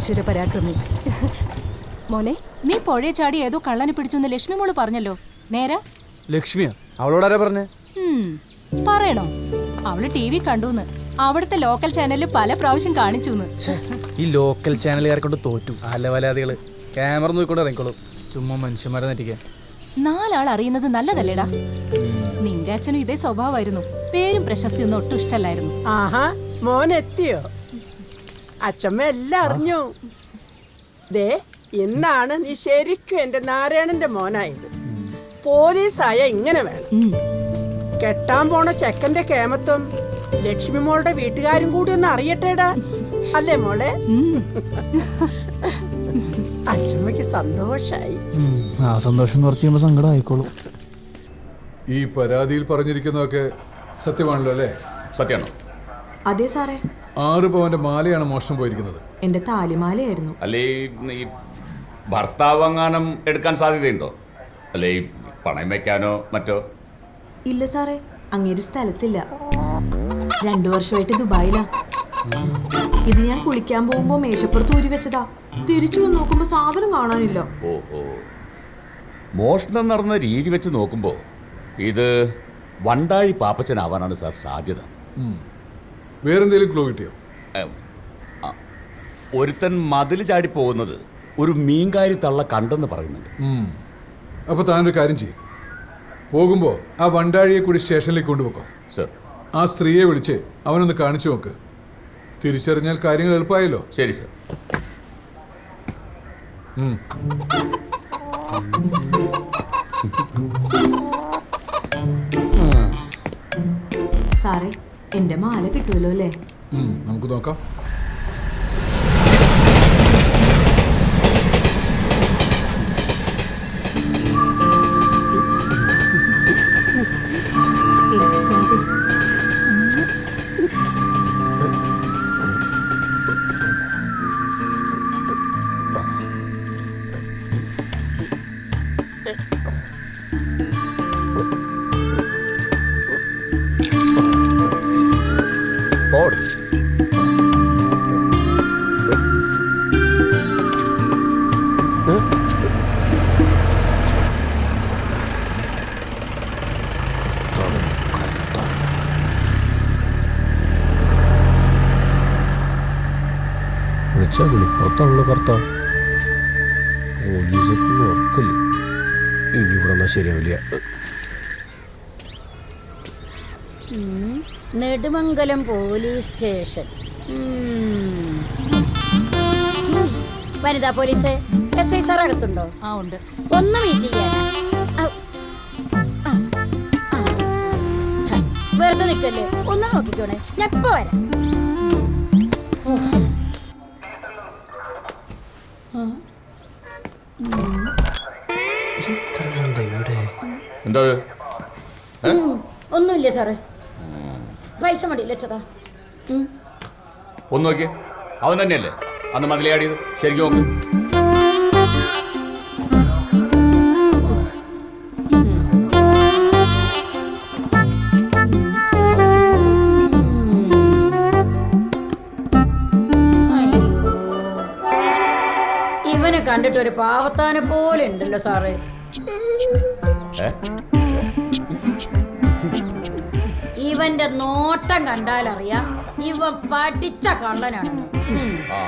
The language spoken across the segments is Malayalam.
ഈശ്വര പരാക്രമി. മോനെ നീ പുഴയെ ചാടി ഏതോ കള്ളനെ പിടിച്ചു ലക്ഷ്മി മോൾ പറഞ്ഞല്ലോ. നേരാ? ലക്ഷ്മിയാ? അവളോടാരാ പറഞ്ഞേ? പറയണോ? അവൾ ടി വി കണ്ടുന്ന്. അവിടുത്തെ ലോക്കൽ ചാനലിൽ പല പ്രാവശ്യം കാണിച്ചു ഈ ലോക്കൽ ചാനലുകാരെ കൊണ്ട് തോറ്റു അലവലാദികൾ. ക്യാമറ നോക്കിക്കൊണ്ട് ഇറങ്ങിക്കോളും. ചുമ്മാ മനുഷ്യന്മാരെ നെറ്റിക്കാൻ നാലാൾ അറിയുന്നത് നല്ലതല്ലേടാ? നിന്റെ അച്ഛനും ഇതേ സ്വഭാവമായിരുന്നു. പേരും പ്രശസ്തിയൊന്നും ഒട്ടും ഇഷ്ടല്ലായിരുന്നു ആഹാ മോൻ എത്തിയോ? അച്ഛമ്മ എല്ലാം അറിഞ്ഞു. ദേ ഇന്നാണ് നീ ശരിക്കും എന്റെ നാരായണന്റെ മോനായത്. പോലീസായ ഇങ്ങനെ വേണം. കെട്ടാൻ പോണ ചെക്കന്റെ കേമത്വം ലക്ഷ്മി മോളുടെ വീട്ടുകാരും കൂടി ഒന്ന് അറിയട്ടേടാ. അല്ലേ മോളെ. അച്ഛമ്മക്ക് സന്തോഷായി. ആ സന്തോഷം കുറച്ച് കഴിയുമ്പോൾ സങ്കടം ആയിക്കോളും. ഈ പരാതിയിൽ പറഞ്ഞിരിക്കുന്നതൊക്കെ സത്യമാണല്ലോ അല്ലേ? സത്യമാണോ അതെ സാറേ. ആറ് പവന്റെ മാലയാണ് മോഷണം പോയിരിക്കുന്നത്. എന്റെ താലിമാലയായിരുന്നു. അല്ലേ ഈ ഭർത്താവങ്ങാനം എടുക്കാൻ സാധ്യതയുണ്ടോ? അല്ലേ ഈ പണയം വെക്കാനോ മറ്റോ? ഇല്ല സാറേ അങ്ങേര് സ്ഥലത്തില്ല. രണ്ടു വർഷമായിട്ട് ദുബായിലാ. ഇത് ഞാൻ കുളിക്കാൻ പോകുമ്പോ മേശപ്പുറത്ത് ഊരി വെച്ചതാ. തിരിച്ചു വന്ന് നോക്കുമ്പോ സാധനം കാണാനില്ല. ഓഹോ. മോഷണം നടന്ന രീതി വെച്ച് നോക്കുമ്പോൾ ഇത് വണ്ടാഴി പാപ്പച്ചനാവാനാണ് സാർ സാധ്യത. വേറെന്തെങ്കിലും ക്ലൂ കിട്ടിയോ? ഒരുത്തൻ മതിൽ ചാടി പോകുന്നത് ഒരു മീൻകാരി തള്ള കണ്ടെന്ന് പറയുന്നുണ്ട്. അപ്പൊ താനൊരു കാര്യം ചെയ്യും. പോകുമ്പോ ആ വണ്ടാഴിയെ കൂടി സ്റ്റേഷനിലേക്ക് കൊണ്ടുപോക്കോ. സർ. ആ സ്ത്രീയെ വിളിച്ച് അവനൊന്ന് കാണിച്ചു നോക്ക്. തിരിച്ചറിഞ്ഞാൽ കാര്യങ്ങൾ എളുപ്പമായല്ലോ. ശരി സർ. സാറേ എന്റെ മാല കിട്ടുമല്ലോ അല്ലേ? നമുക്ക് നോക്കാം. വിളിച്ചാ വിളി പുറത്താണല്ലോ കർത്ത. പോലീസൊക്കെ ഉറക്കില്ല. ഇനി ഇവിടെ എന്നാ ശരിയാവില്ല. Nedumangalam police station. വനിതാ പോലീസ് എസ് ഐ സാർ അകത്തുണ്ടോ? ആ ഉണ്ട്. ഒന്ന് മീറ്റ്. ഹ. വെറുതെ നിൽക്കല്ലേ ഒന്ന് നോക്കിക്കോണേ. ഞാൻ ഇപ്പൊ വരാം. എന്താ ഒന്നുമില്ല സാറേ. പൈസ മടിയില്ല ചേട്ടാ ഒന്ന് നോക്കിയേ. അവൻ തന്നെയല്ലേ? അന്ന് മതിലയാടിയത് ശരിക്കും നോക്ക്. ഇവനെ കണ്ടിട്ട് ഒരു പാവത്താനെ പോലെ ഉണ്ടല്ലോ സാറേ? ഇവന്റെ നോട്ടം കണ്ടാലറിയാം ഇവൻ പഠിച്ച കള്ളനാണെന്ന് ആ.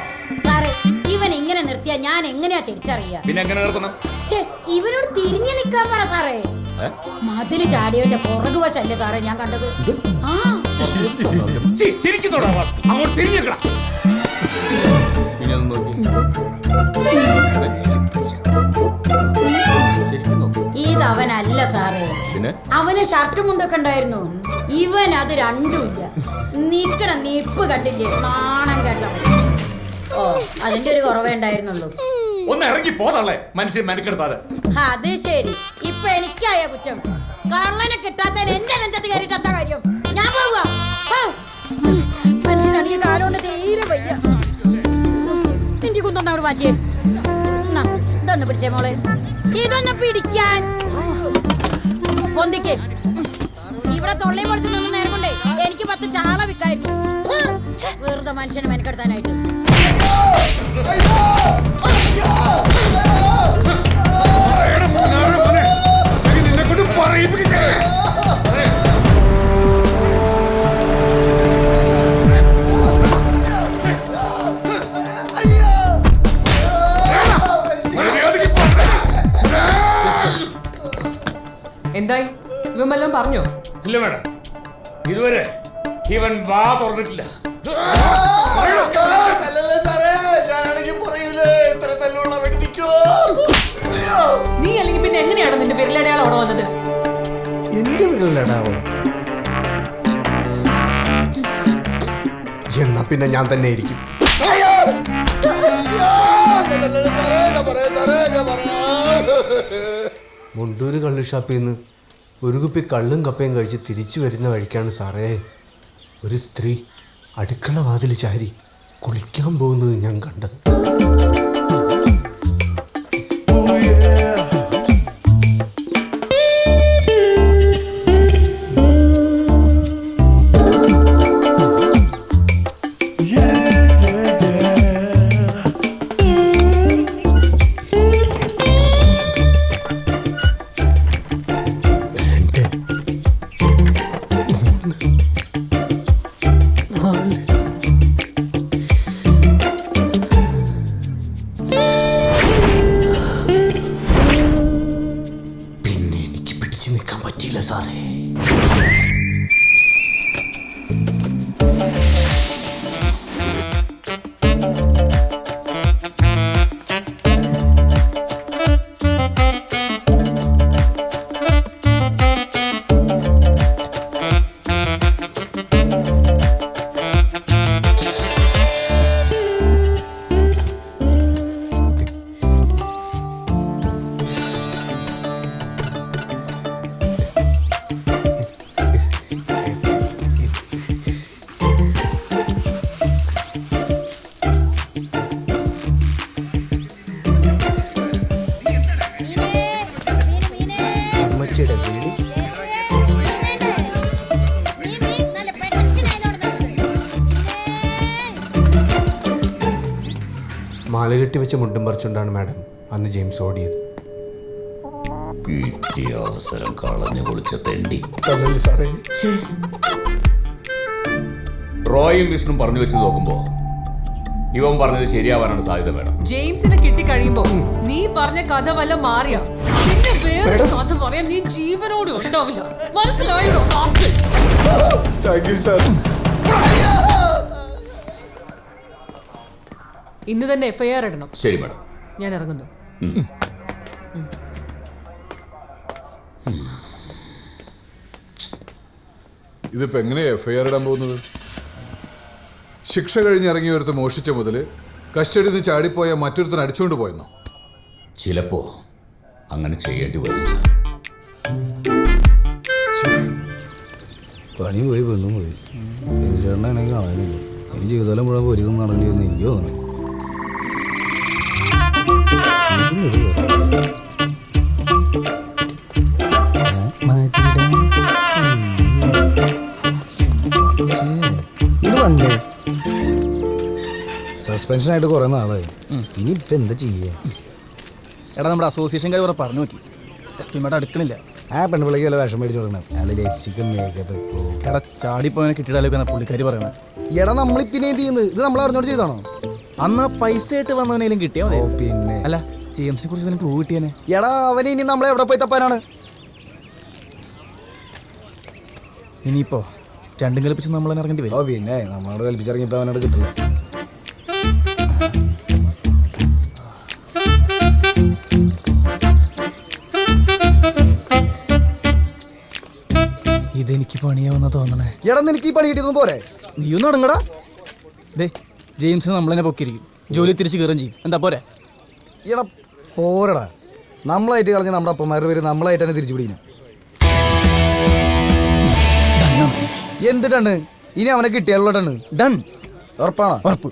സാറേ ഇവൻ ഇങ്ങനെ നിർത്തിയാ ഞാൻ എങ്ങനെയാ തിരിച്ചറിയാ? പിന്നെ എങ്ങനെ നിർത്തണം? ഛേ ഇവനോട് തിരിഞ്ഞു നിൽക്കാൻ പറ സാറേ? മതിൽ ചാടിയവന്റെ പുറകുവശല്ലേ സാറേ ഞാൻ കണ്ടത്. ആ. ചി, ചിരിക്കുന്നോടാ റാസ്കൽ. അങ്ങോട്ട് തിരിഞ്ഞേക്കടാ ഇനി ഒന്ന് നോക്കി. ഇതവനല്ല സാറേ. പിന്നെ? അവന് ഷർട്ടും മുണ്ടൊക്കെ ഉണ്ടായിരുന്നു. ഇവൻ അത് രണ്ടുമില്ല നിക്കണ നിപ്പ് കണ്ടില്ലേ? നാണം കേട്ടവൻ. ഓ അതിന്റെ ഒരു കുറവേ ഉണ്ടായിരുന്നുള്ളൂ. ഒന്ന് ഇറങ്ങി പോതല്ലേ മനുഷ്യൻ മെനക്കെടുത്താതെ. അത് ശരി. ഇപ്പൊ എനിക്കായ കുറ്റം. കള്ളനെ കിട്ടാത്ത എന്റെ നെഞ്ചത്ത് കയറിയിട്ട് എന്താ കാര്യം? ഞാൻ പോവുക. മനുഷ്യനാണെങ്കിൽ കാലുകൊണ്ട് തീരെ വയ്യ. എനിക്ക് കുന്തൊന്ന് അവിടെ മാറ്റിയേ. ഇതൊന്ന് പിടിച്ചേ മോളെ. ഇതൊന്ന് പിടിക്കാൻ. പൊന്തിക്ക്. ഇവിടെ തൊള്ളയും പൊളിച്ച് നിന്ന് നേരം കൊണ്ടേ എനിക്ക് പത്ത് ചാള വിൽക്കായിരുന്നു വെറുതെ മനുഷ്യനെ മെനക്കെടുത്താനായിട്ട്. നിന്നെ കൊണ്ട് ഇവൻ എന്തായി? ഇവമെല്ലാം പറഞ്ഞോ? ഇല്ല മേഡം. ഇതുവരെ ഇവൻ വാ തുറന്നിട്ടില്ല. നീ അല്ലെങ്കിൽ പിന്നെ എങ്ങനെയാണ് നിന്റെ വിരലടയാളം അവിടെ വന്നത്? എന്റെ വിരലടാവോ എന്നാ പിന്നെ ഞാൻ തന്നെ ആയിരിക്കും. മുണ്ടൂര് കള്ള് ഷാപ്പിൽ നിന്ന് ഒരു കുപ്പി കള്ളും കപ്പയും കഴിച്ച് തിരിച്ചു വരുന്ന വഴിക്കാണ് സാറേ. ഒരു സ്ത്രീ അടുക്കള വാതിൽ ചാരി കുളിക്കാൻ പോകുന്നത് ഞാൻ കണ്ടത്. sorry. മീനേ. മാല കെട്ടി വെച്ച മുണ്ടും പറിച്ചുകൊണ്ടാണ് മാഡം അന്ന് ജെയിംസ് ഓടിയത്. കിട്ടിയ അവസരം കളഞ്ഞു കുളിച്ച തെണ്ടി. തല്ലല്ലേ സാറേ? ഛേ. റോയും വിഷ്ണു പറഞ്ഞു വെച്ച് നോക്കുമ്പോ ഇവൻ പറഞ്ഞത് ശരിയാവാനാണ് സാധ്യത വേണം ജെയിംസിനെ കിട്ടി കഴിയുമ്പോ നീ പറഞ്ഞ കഥ വല്ല മാറിയ? പിന്നെ വേറെ കഥ പറയാൻ നീ ജീവനോട് ഉണ്ടാവില്ല. മനസ്സിലായോ? ഹാസ്റ്റൽ താങ്ക് യു സാർ ഇന്ന് തന്നെ എഫ്ഐആർ ഇടണം. ശരി മാഡം. ഞാൻ ഇറങ്ങുന്നു. ഇതിപ്പോ എങ്ങനെയാ എഫ്ഐആർ ഇടാൻ പോകുന്നത്? ശിക്ഷ കഴിഞ്ഞ് ഒരുത്ത് മോഷിച്ച മുതൽ കസ്റ്റഡിയിൽ നിന്ന് ചാടിപ്പോയ മറ്റൊരുത്തൻ അടിച്ചുകൊണ്ട് പോയെന്നോ? ചിലപ്പോ അങ്ങനെ ചെയ്യേണ്ടി വരും സാർ. പണി പോയി പെണ്ണും പോയി. ചേട്ടനെ കാണാനില്ല. ഇനി ജീവിതകാലം മുഴുവൻ പൊരിക്കും നടക്കേണ്ടി വന്നു. എനിക്ക് തോന്നുന്നു. വന്നേ സസ്പെൻഷനായിട്ട് കുറെ നാളായി. ഇനി ഇപ്പൊ എന്താ ചെയ്യേ? എടാ നമ്മുടെ അസോസിയേഷൻ കാര്യം പറഞ്ഞു നോക്കി. എസ് പി മേഡം അടുക്കണില്ല ആ പെൺപിള്ളേക്ക് വല്ല വിഷം മേടിച്ചു കൊടുക്കണം. അയാൾ ലിപ്സ്റ്റിക്കും മേക്കപ്പ് എടാ ചാടിപ്പോയനെ കിട്ടിയിട്ടാലോക്കാണ് പുള്ളിക്കാരി പറയണേ. എടാ നമ്മളിപ്പിന്നെ എന്ത് ചെയ്യുന്നത്? ഇത് നമ്മൾ അറിഞ്ഞോട് ചെയ്താണോ? അന്ന് പൈസ ആയിട്ട് വന്നവനേലും കിട്ടിയാ മതി. പിന്നെ. അല്ല ജെയിംസിനെ കുറിച്ച് ക്ലൂ കിട്ടിയാനെ. എടാ അവന് ഇനി നമ്മളെ എവിടെ പോയി തപ്പാനാണ്? ഇനിയിപ്പോ രണ്ടും കളിപ്പിച്ച് നമ്മൾ തന്നെ ഇറങ്ങേണ്ടി ഓ വരും പിന്നെ നമ്മളോട് കൽപ്പിച്ചിറങ്ങിയപ്പോ അവനോട് കിട്ടില്ല. ഇതെനിക്ക് പണിയാവുന്ന തോന്നണേ. എടാ നിനക്ക് ഈ പണി കിട്ടിയതും പോരെ. നീയൊന്നും അടങ്ങടാ ദേ ജെയിംസ് നമ്മൾ തന്നെ പൊക്കിയിരിക്കും. ജോലി തിരിച്ച് കയറുകയും ചെയ്യും. എന്താ പോരെ? എടാ പോരടാ. നമ്മളായിട്ട് കളഞ്ഞ നമ്മുടെ അപ്പന്മാരുടെ പേര് നമ്മളായിട്ട് തന്നെ തിരിച്ചു പിടിക്കണം. എന്തിട്ടാണ് ഇനി അവനെ കിട്ടിയാലുള്ളതാണ്. ഡൺ ഉറപ്പാണോ? ഉറപ്പ്.